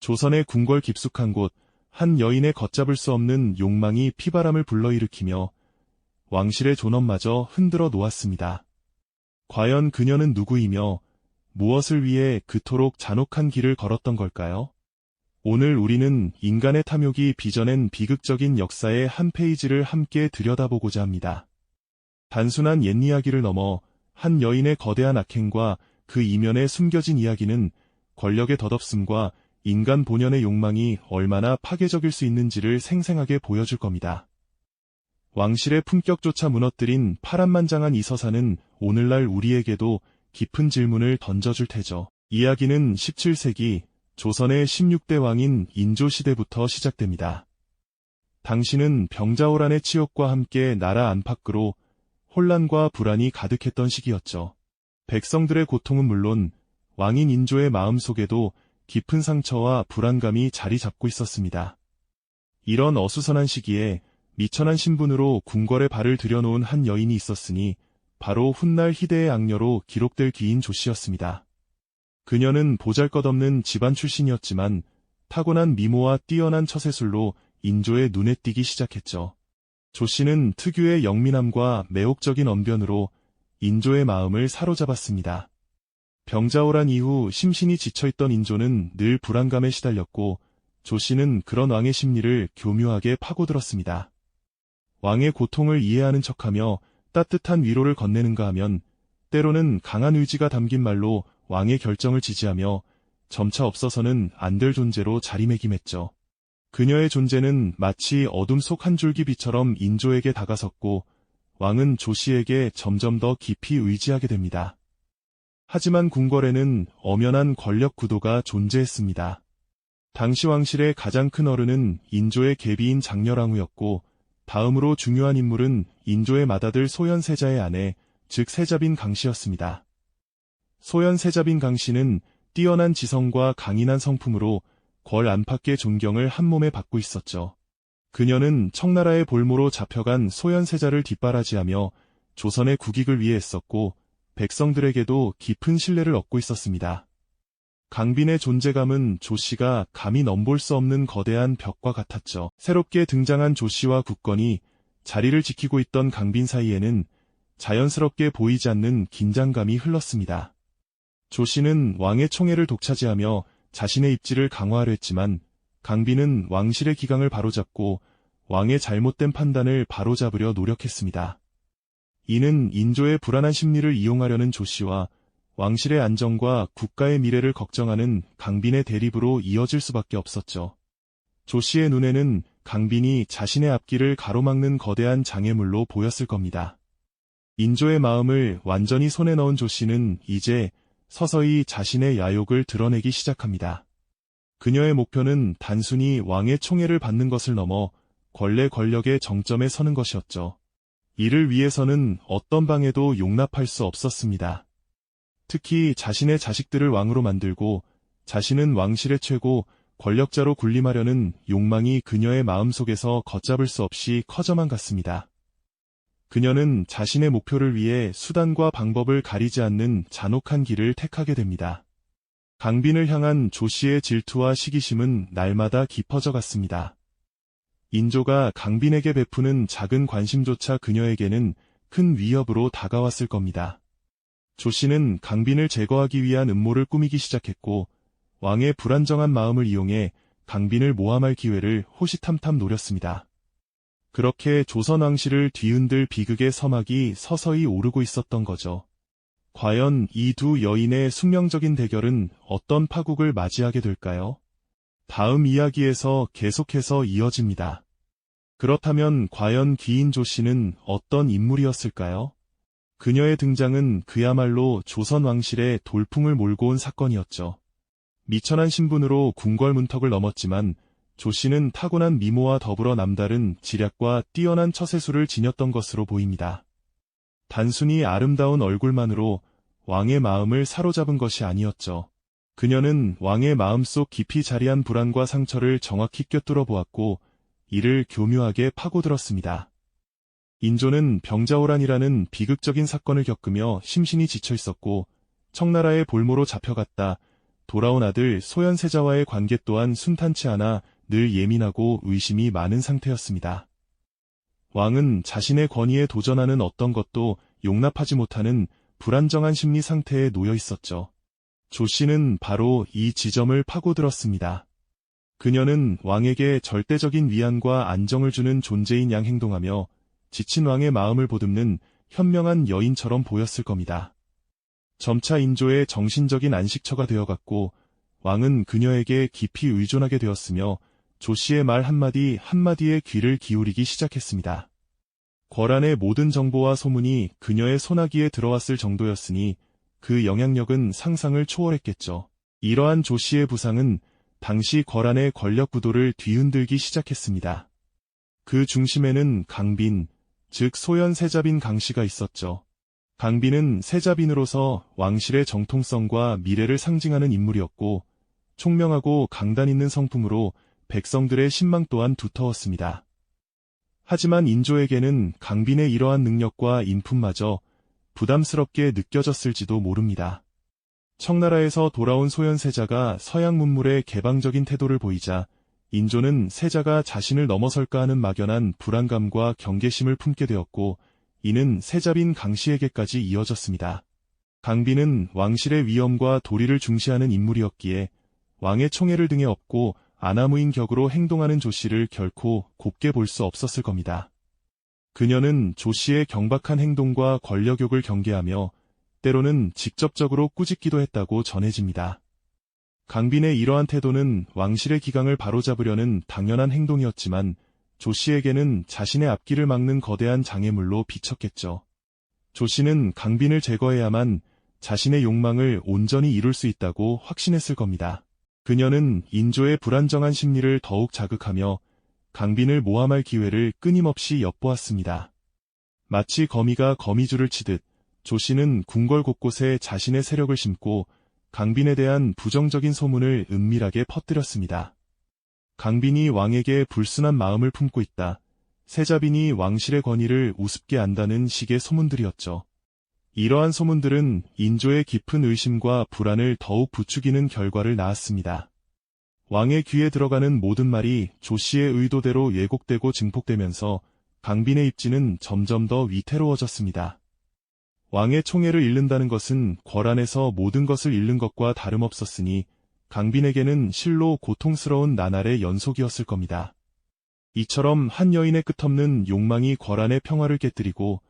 조선의 궁궐 깊숙한 곳, 한 여인의 걷잡을 수 없는 욕망이 피바람을 불러일으키며 왕실의 존엄마저 흔들어 놓았습니다. 과연 그녀는 누구이며 무엇을 위해 그토록 잔혹한 길을 걸었던 걸까요? 오늘 우리는 인간의 탐욕이 빚어낸 비극적인 역사의 한 페이지를 함께 들여다보고자 합니다. 단순한 옛 이야기를 넘어 한 여인의 거대한 악행과 그 이면에 숨겨진 이야기는 권력의 덧없음과 인간 본연의 욕망이 얼마나 파괴적일 수 있는지를 생생하게 보여줄 겁니다. 왕실의 품격조차 무너뜨린 파란만장한 이 서사는 오늘날 우리에게도 깊은 질문을 던져줄 테죠. 이야기는 17세기 조선의 16대 왕인 인조시대부터 시작됩니다. 당시는 병자호란의 치욕과 함께 나라 안팎으로 혼란과 불안이 가득했던 시기였죠. 백성들의 고통은 물론 왕인 인조의 마음속에도 깊은 상처와 불안감이 자리 잡고 있었습니다. 이런 어수선한 시기에 미천한 신분으로 궁궐에 발을 들여놓은 한 여인이 있었으니 바로 훗날 희대의 악녀로 기록될 귀인 조씨였습니다. 그녀는 보잘것없는 집안 출신이었지만 타고난 미모와 뛰어난 처세술로 인조의 눈에 띄기 시작했죠. 조 씨는 특유의 영민함과 매혹적인 언변으로 인조의 마음을 사로잡았습니다. 병자호란 이후 심신이 지쳐있던 인조는 늘 불안감에 시달렸고 조 씨는 그런 왕의 심리를 교묘하게 파고들었습니다. 왕의 고통을 이해하는 척하며 따뜻한 위로를 건네는가 하면 때로는 강한 의지가 담긴 말로 왕의 결정을 지지하며 점차 없어서는 안 될 존재로 자리매김했죠. 그녀의 존재는 마치 어둠 속 한 줄기 빛처럼 인조에게 다가섰고 왕은 조 씨에게 점점 더 깊이 의지하게 됩니다. 하지만 궁궐에는 엄연한 권력 구도가 존재했습니다. 당시 왕실의 가장 큰 어른은 인조의 계비인 장렬왕후였고 다음으로 중요한 인물은 인조의 맏아들 소현세자의 아내, 즉 세자빈 강씨였습니다. 소현세자빈 강씨는 뛰어난 지성과 강인한 성품으로 궐 안팎의 존경을 한몸에 받고 있었죠. 그녀는 청나라의 볼모로 잡혀간 소현세자를 뒷바라지하며 조선의 국익을 위해 했었고 백성들에게도 깊은 신뢰를 얻고 있었습니다. 강빈의 존재감은 조씨가 감히 넘볼 수 없는 거대한 벽과 같았죠. 새롭게 등장한 조씨와 국건이 자리를 지키고 있던 강빈 사이에는 자연스럽게 보이지 않는 긴장감이 흘렀습니다. 조씨는 왕의 총애를 독차지하며 자신의 입지를 강화하려 했지만 강빈은 왕실의 기강을 바로잡고 왕의 잘못된 판단을 바로잡으려 노력했습니다. 이는 인조의 불안한 심리를 이용하려는 조씨와 왕실의 안정과 국가의 미래를 걱정하는 강빈의 대립으로 이어질 수밖에 없었죠. 조 씨의 눈에는 강빈이 자신의 앞길을 가로막는 거대한 장애물로 보였을 겁니다. 인조의 마음을 완전히 손에 넣은 조 씨는 이제 서서히 자신의 야욕을 드러내기 시작합니다. 그녀의 목표는 단순히 왕의 총애를 받는 것을 넘어 권례 권력의 정점에 서는 것이었죠. 이를 위해서는 어떤 방해도 용납할 수 없었습니다. 특히 자신의 자식들을 왕으로 만들고 자신은 왕실의 최고 권력자로 군림하려는 욕망이 그녀의 마음속에서 걷잡을 수 없이 커져만 갔습니다. 그녀는 자신의 목표를 위해 수단과 방법을 가리지 않는 잔혹한 길을 택하게 됩니다. 강빈을 향한 조씨의 질투와 시기심은 날마다 깊어져 갔습니다. 인조가 강빈에게 베푸는 작은 관심조차 그녀에게는 큰 위협으로 다가왔을 겁니다. 조 씨는 강빈을 제거하기 위한 음모를 꾸미기 시작했고 왕의 불안정한 마음을 이용해 강빈을 모함할 기회를 호시탐탐 노렸습니다. 그렇게 조선 왕실을 뒤흔들 비극의 서막이 서서히 오르고 있었던 거죠. 과연 이 두 여인의 숙명적인 대결은 어떤 파국을 맞이하게 될까요? 다음 이야기에서 계속해서 이어집니다. 그렇다면 과연 기인조 씨는 어떤 인물이었을까요? 그녀의 등장은 그야말로 조선 왕실의 돌풍을 몰고 온 사건이었죠. 미천한 신분으로 궁궐 문턱을 넘었지만 조 씨는 타고난 미모와 더불어 남다른 지략과 뛰어난 처세술을 지녔던 것으로 보입니다. 단순히 아름다운 얼굴만으로 왕의 마음을 사로잡은 것이 아니었죠. 그녀는 왕의 마음속 깊이 자리한 불안과 상처를 정확히 꿰뚫어 보았고 이를 교묘하게 파고들었습니다. 인조는 병자호란이라는 비극적인 사건을 겪으며 심신이 지쳐 있었고 청나라의 볼모로 잡혀갔다 돌아온 아들 소현세자와의 관계 또한 순탄치 않아 늘 예민하고 의심이 많은 상태였습니다. 왕은 자신의 권위에 도전하는 어떤 것도 용납하지 못하는 불안정한 심리 상태에 놓여 있었죠. 조 씨는 바로 이 지점을 파고들었습니다. 그녀는 왕에게 절대적인 위안과 안정을 주는 존재인 양 행동하며 지친 왕의 마음을 보듬는 현명한 여인처럼 보였을 겁니다. 점차 인조의 정신적인 안식처가 되어갔고 왕은 그녀에게 깊이 의존하게 되었으며 조 씨의 말 한마디 한마디에 귀를 기울이기 시작했습니다. 거란의 모든 정보와 소문이 그녀의 소나기에 들어왔을 정도였으니 그 영향력은 상상을 초월했겠죠. 이러한 조 씨의 부상은 당시 거란의 권력 구도를 뒤흔들기 시작했습니다. 그 중심에는 강빈, 즉 소현 세자빈 강씨가 있었죠. 강빈은 세자빈으로서 왕실의 정통성과 미래를 상징하는 인물이었고 총명하고 강단 있는 성품으로 백성들의 신망 또한 두터웠습니다. 하지만 인조에게는 강빈의 이러한 능력과 인품마저 부담스럽게 느껴졌을지도 모릅니다. 청나라에서 돌아온 소현 세자가 서양 문물에 개방적인 태도를 보이자 인조는 세자가 자신을 넘어설까 하는 막연한 불안감과 경계심을 품게 되었고 이는 세자빈 강씨에게까지 이어졌습니다. 강빈은 왕실의 위엄과 도리를 중시하는 인물이었기에 왕의 총애를 등에 업고 아나무인 격으로 행동하는 조씨를 결코 곱게 볼 수 없었을 겁니다. 그녀는 조 씨의 경박한 행동과 권력욕을 경계하며 때로는 직접적으로 꾸짖기도 했다고 전해집니다. 강빈의 이러한 태도는 왕실의 기강을 바로잡으려는 당연한 행동이었지만 조 씨에게는 자신의 앞길을 막는 거대한 장애물로 비쳤겠죠. 조 씨는 강빈을 제거해야만 자신의 욕망을 온전히 이룰 수 있다고 확신했을 겁니다. 그녀는 인조의 불안정한 심리를 더욱 자극하며 강빈을 모함할 기회를 끊임없이 엿보았습니다. 마치 거미가 거미줄을 치듯 조 씨는 궁궐 곳곳에 자신의 세력을 심고 강빈에 대한 부정적인 소문을 은밀하게 퍼뜨렸습니다. 강빈이 왕에게 불순한 마음을 품고 있다. 세자빈이 왕실의 권위를 우습게 안다는 식의 소문들이었죠. 이러한 소문들은 인조의 깊은 의심과 불안을 더욱 부추기는 결과를 낳았습니다. 왕의 귀에 들어가는 모든 말이 조 씨의 의도대로 예곡되고 증폭되면서 강빈의 입지는 점점 더 위태로워졌습니다. 왕의 총애를 잃는다는 것은 궐안에서 모든 것을 잃는 것과 다름없었으니 강빈에게는 실로 고통스러운 나날의 연속이었을 겁니다. 이처럼 한 여인의 끝없는 욕망이 궐안의 평화를 깨뜨리고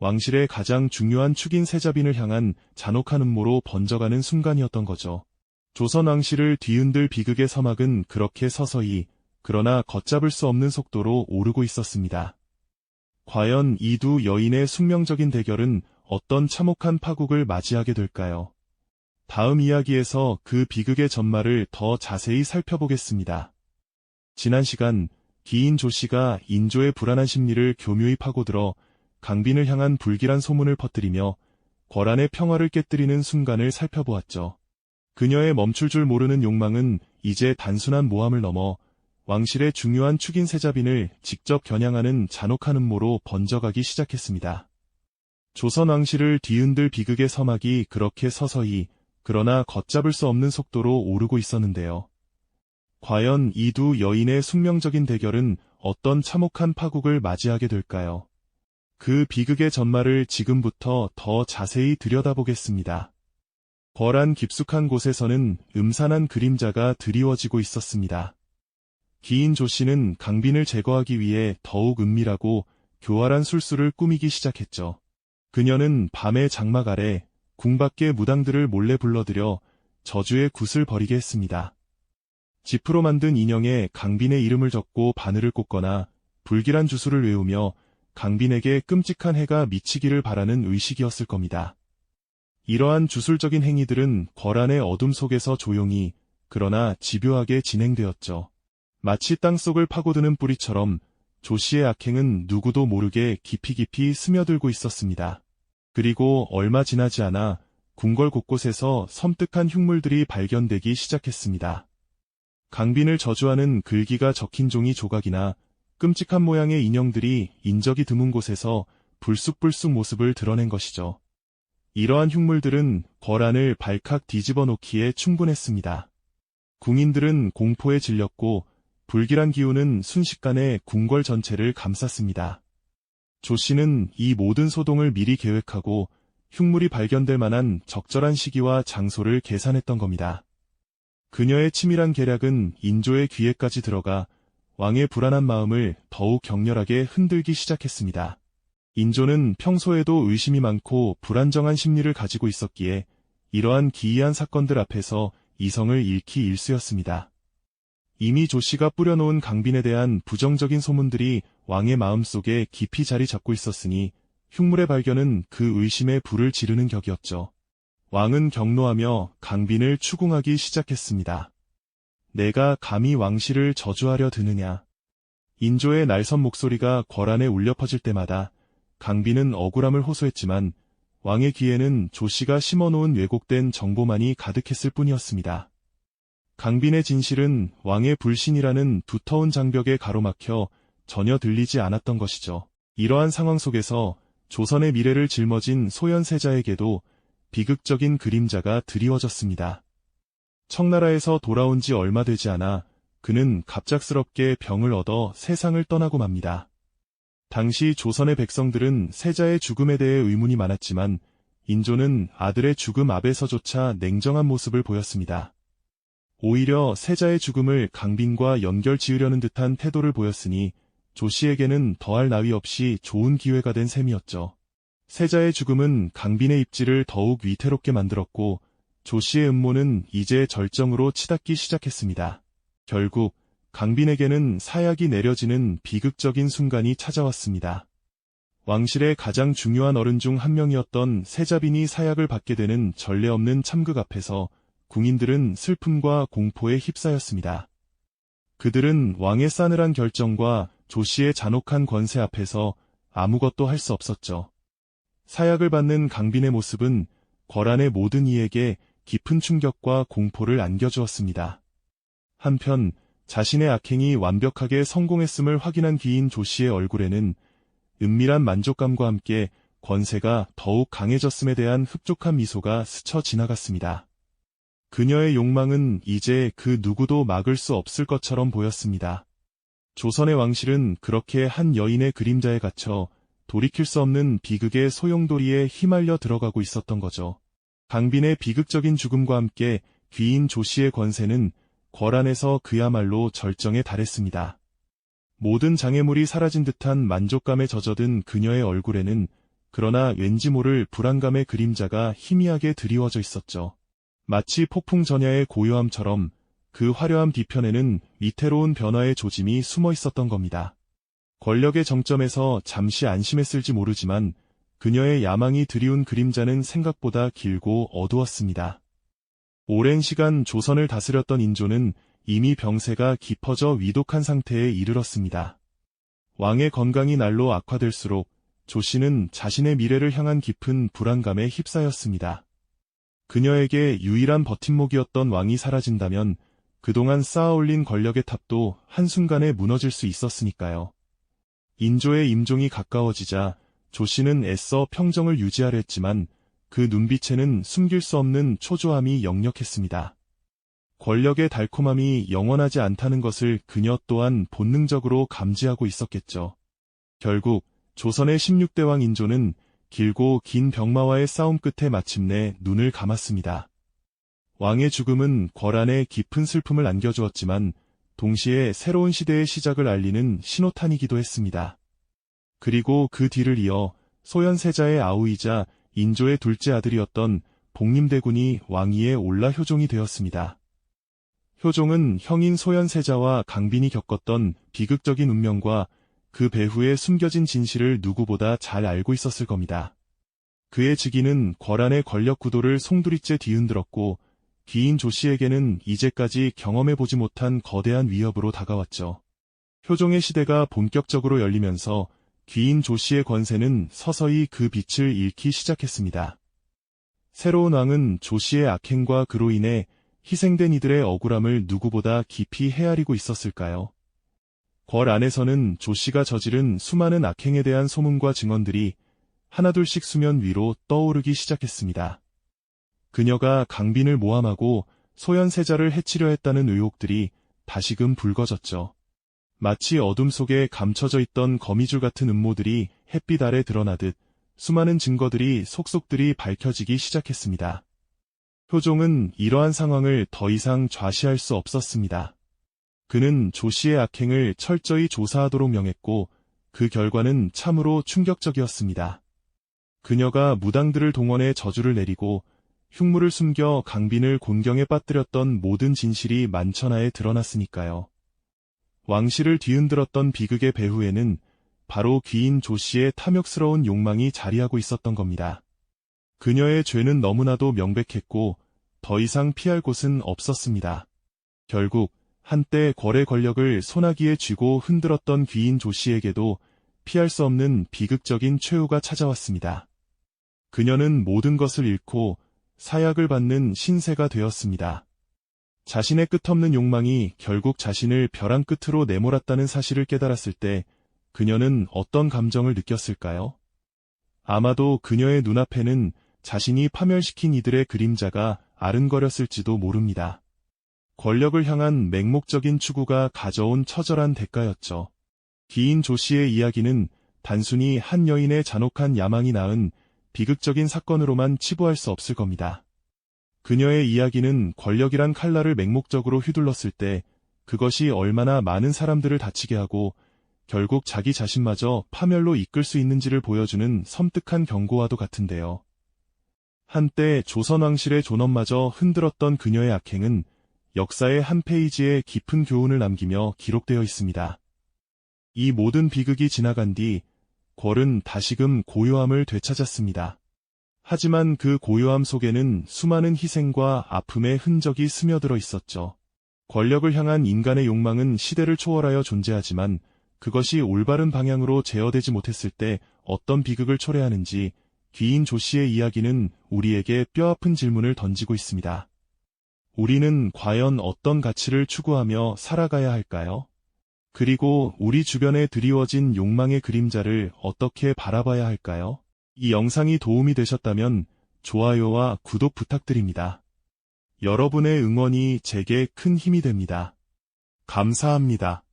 왕실의 가장 중요한 축인 세자빈을 향한 잔혹한 음모로 번져가는 순간이었던 거죠. 조선 왕실을 뒤흔들 비극의 서막은 그렇게 서서히 그러나 걷잡을 수 없는 속도로 오르고 있었습니다. 과연 이 두 여인의 숙명적인 대결은 어떤 참혹한 파국을 맞이하게 될까요? 다음 이야기에서 그 비극의 전말을 더 자세히 살펴보겠습니다. 지난 시간 기인 조 씨가 인조의 불안한 심리를 교묘히 파고들어 강빈을 향한 불길한 소문을 퍼뜨리며 거란의 평화를 깨뜨리는 순간을 살펴보았죠. 그녀의 멈출 줄 모르는 욕망은 이제 단순한 모함을 넘어 왕실의 중요한 축인 세자빈을 직접 겨냥하는 잔혹한 음모로 번져가기 시작했습니다. 조선 왕실을 뒤흔들 비극의 서막이 그렇게 서서히 그러나 걷잡을 수 없는 속도로 오르고 있었는데요. 과연 이 두 여인의 숙명적인 대결은 어떤 참혹한 파국을 맞이하게 될까요? 그 비극의 전말을 지금부터 더 자세히 들여다보겠습니다. 거란 깊숙한 곳에서는 음산한 그림자가 드리워지고 있었습니다. 기인 조 씨는 강빈을 제거하기 위해 더욱 은밀하고 교활한 술수를 꾸미기 시작했죠. 그녀는 밤의 장막 아래 궁 밖의 무당들을 몰래 불러들여 저주의 굿을 벌이게 했습니다. 지프로 만든 인형에 강빈의 이름을 적고 바늘을 꽂거나 불길한 주술을 외우며 강빈에게 끔찍한 해가 미치기를 바라는 의식이었을 겁니다. 이러한 주술적인 행위들은 거란의 어둠 속에서 조용히 그러나 집요하게 진행되었죠. 마치 땅속을 파고드는 뿌리처럼 조 씨의 악행은 누구도 모르게 깊이 깊이 스며들고 있었습니다. 그리고 얼마 지나지 않아 궁궐 곳곳에서 섬뜩한 흉물들이 발견되기 시작했습니다. 강빈을 저주하는 글귀가 적힌 종이 조각이나 끔찍한 모양의 인형들이 인적이 드문 곳에서 불쑥불쑥 모습을 드러낸 것이죠. 이러한 흉물들은 거란을 발칵 뒤집어 놓기에 충분했습니다. 궁인들은 공포에 질렸고 불길한 기운은 순식간에 궁궐 전체를 감쌌습니다. 조 씨는 이 모든 소동을 미리 계획하고 흉물이 발견될 만한 적절한 시기와 장소를 계산했던 겁니다. 그녀의 치밀한 계략은 인조의 귀에까지 들어가 왕의 불안한 마음을 더욱 격렬하게 흔들기 시작했습니다. 인조는 평소에도 의심이 많고 불안정한 심리를 가지고 있었기에 이러한 기이한 사건들 앞에서 이성을 잃기 일쑤였습니다. 이미 조 씨가 뿌려놓은 강빈에 대한 부정적인 소문들이 왕의 마음속에 깊이 자리 잡고 있었으니 흉물의 발견은 그 의심에 불을 지르는 격이었죠. 왕은 경노하며 강빈을 추궁하기 시작했습니다. 내가 감히 왕실을 저주하려 드느냐. 인조의 날선 목소리가 거란에 울려 퍼질 때마다 강빈은 억울함을 호소했지만 왕의 귀에는 조 씨가 심어놓은 왜곡된 정보만이 가득했을 뿐이었습니다. 강빈의 진실은 왕의 불신이라는 두터운 장벽에 가로막혀 전혀 들리지 않았던 것이죠. 이러한 상황 속에서 조선의 미래를 짊어진 소현세자에게도 비극적인 그림자가 드리워졌습니다. 청나라에서 돌아온 지 얼마 되지 않아 그는 갑작스럽게 병을 얻어 세상을 떠나고 맙니다. 당시 조선의 백성들은 세자의 죽음에 대해 의문이 많았지만 인조는 아들의 죽음 앞에서조차 냉정한 모습을 보였습니다. 오히려 세자의 죽음을 강빈과 연결 지으려는 듯한 태도를 보였으니 조 씨에게는 더할 나위 없이 좋은 기회가 된 셈이었죠. 세자의 죽음은 강빈의 입지를 더욱 위태롭게 만들었고 조 씨의 음모는 이제 절정으로 치닫기 시작했습니다. 결국 강빈에게는 사약이 내려지는 비극적인 순간이 찾아왔습니다. 왕실의 가장 중요한 어른 중 한 명이었던 세자빈이 사약을 받게 되는 전례 없는 참극 앞에서 궁인들은 슬픔과 공포에 휩싸였습니다. 그들은 왕의 싸늘한 결정과 조 씨의 잔혹한 권세 앞에서 아무것도 할 수 없었죠. 사약을 받는 강빈의 모습은 거란의 모든 이에게 깊은 충격과 공포를 안겨주었습니다. 한편 자신의 악행이 완벽하게 성공했음을 확인한 귀인 조 씨의 얼굴에는 은밀한 만족감과 함께 권세가 더욱 강해졌음에 대한 흡족한 미소가 스쳐 지나갔습니다. 그녀의 욕망은 이제 그 누구도 막을 수 없을 것처럼 보였습니다. 조선의 왕실은 그렇게 한 여인의 그림자에 갇혀 돌이킬 수 없는 비극의 소용돌이에 휘말려 들어가고 있었던 거죠. 강빈의 비극적인 죽음과 함께 귀인 조 씨의 권세는 거란에서 그야말로 절정에 달했습니다. 모든 장애물이 사라진 듯한 만족감에 젖어든 그녀의 얼굴에는 그러나 왠지 모를 불안감의 그림자가 희미하게 드리워져 있었죠. 마치 폭풍 전야의 고요함처럼 그 화려함 뒤편에는 위태로운 변화의 조짐이 숨어 있었던 겁니다. 권력의 정점에서 잠시 안심했을지 모르지만 그녀의 야망이 드리운 그림자는 생각보다 길고 어두웠습니다. 오랜 시간 조선을 다스렸던 인조는 이미 병세가 깊어져 위독한 상태에 이르렀습니다. 왕의 건강이 날로 악화될수록 조 씨는 자신의 미래를 향한 깊은 불안감에 휩싸였습니다. 그녀에게 유일한 버팀목이었던 왕이 사라진다면 그동안 쌓아올린 권력의 탑도 한순간에 무너질 수 있었으니까요. 인조의 임종이 가까워지자 조 씨는 애써 평정을 유지하려 했지만 그 눈빛에는 숨길 수 없는 초조함이 역력했습니다. 권력의 달콤함이 영원하지 않다는 것을 그녀 또한 본능적으로 감지하고 있었겠죠. 결국 조선의 16대 왕 인조는 길고 긴 병마와의 싸움 끝에 마침내 눈을 감았습니다. 왕의 죽음은 거란에 깊은 슬픔을 안겨주었지만 동시에 새로운 시대의 시작을 알리는 신호탄이기도 했습니다. 그리고 그 뒤를 이어 소현세자의 아우이자 인조의 둘째 아들이었던 복림대군이 왕위에 올라 효종이 되었습니다. 효종은 형인 소현세자와 강빈이 겪었던 비극적인 운명과 그 배후에 숨겨진 진실을 누구보다 잘 알고 있었을 겁니다. 그의 즉위는 거란의 권력 구도를 송두리째 뒤흔들었고 귀인 조 씨에게는 이제까지 경험해보지 못한 거대한 위협으로 다가왔죠. 효종의 시대가 본격적으로 열리면서 귀인 조 씨의 권세는 서서히 그 빛을 잃기 시작했습니다. 새로운 왕은 조 씨의 악행과 그로 인해 희생된 이들의 억울함을 누구보다 깊이 헤아리고 있었을까요? 궐 안에서는 조 씨가 저지른 수많은 악행에 대한 소문과 증언들이 하나둘씩 수면 위로 떠오르기 시작했습니다. 그녀가 강빈을 모함하고 소현세자를 해치려 했다는 의혹들이 다시금 불거졌죠. 마치 어둠 속에 감춰져 있던 거미줄 같은 음모들이 햇빛 아래 드러나듯 수많은 증거들이 속속들이 밝혀지기 시작했습니다. 효종은 이러한 상황을 더 이상 좌시할 수 없었습니다. 그는 조 씨의 악행을 철저히 조사하도록 명했고 그 결과는 참으로 충격적이었습니다. 그녀가 무당들을 동원해 저주를 내리고 흉물을 숨겨 강빈을 곤경에 빠뜨렸던 모든 진실이 만천하에 드러났으니까요. 왕실을 뒤흔들었던 비극의 배후에는 바로 귀인 조 씨의 탐욕스러운 욕망이 자리하고 있었던 겁니다. 그녀의 죄는 너무나도 명백했고 더 이상 피할 곳은 없었습니다. 결국 한때 거래 권력을 소나기에 쥐고 흔들었던 귀인 조 씨에게도 피할 수 없는 비극적인 최후가 찾아왔습니다. 그녀는 모든 것을 잃고 사약을 받는 신세가 되었습니다. 자신의 끝없는 욕망이 결국 자신을 벼랑 끝으로 내몰았다는 사실을 깨달았을 때 그녀는 어떤 감정을 느꼈을까요? 아마도 그녀의 눈앞에는 자신이 파멸시킨 이들의 그림자가 아른거렸을지도 모릅니다. 권력을 향한 맹목적인 추구가 가져온 처절한 대가였죠. 기인 조 씨의 이야기는 단순히 한 여인의 잔혹한 야망이 낳은 비극적인 사건으로만 치부할 수 없을 겁니다. 그녀의 이야기는 권력이란 칼날을 맹목적으로 휘둘렀을 때 그것이 얼마나 많은 사람들을 다치게 하고 결국 자기 자신마저 파멸로 이끌 수 있는지를 보여주는 섬뜩한 경고와도 같은데요. 한때 조선왕실의 존엄마저 흔들었던 그녀의 악행은 역사의 한 페이지에 깊은 교훈을 남기며 기록되어 있습니다. 이 모든 비극이 지나간 뒤 궐은 다시금 고요함을 되찾았습니다. 하지만 그 고요함 속에는 수많은 희생과 아픔의 흔적이 스며들어 있었죠. 권력을 향한 인간의 욕망은 시대를 초월하여 존재하지만 그것이 올바른 방향으로 제어되지 못했을 때 어떤 비극을 초래하는지 귀인 조 씨의 이야기는 우리에게 뼈아픈 질문을 던지고 있습니다. 우리는 과연 어떤 가치를 추구하며 살아가야 할까요? 그리고 우리 주변에 드리워진 욕망의 그림자를 어떻게 바라봐야 할까요? 이 영상이 도움이 되셨다면 좋아요와 구독 부탁드립니다. 여러분의 응원이 제게 큰 힘이 됩니다. 감사합니다.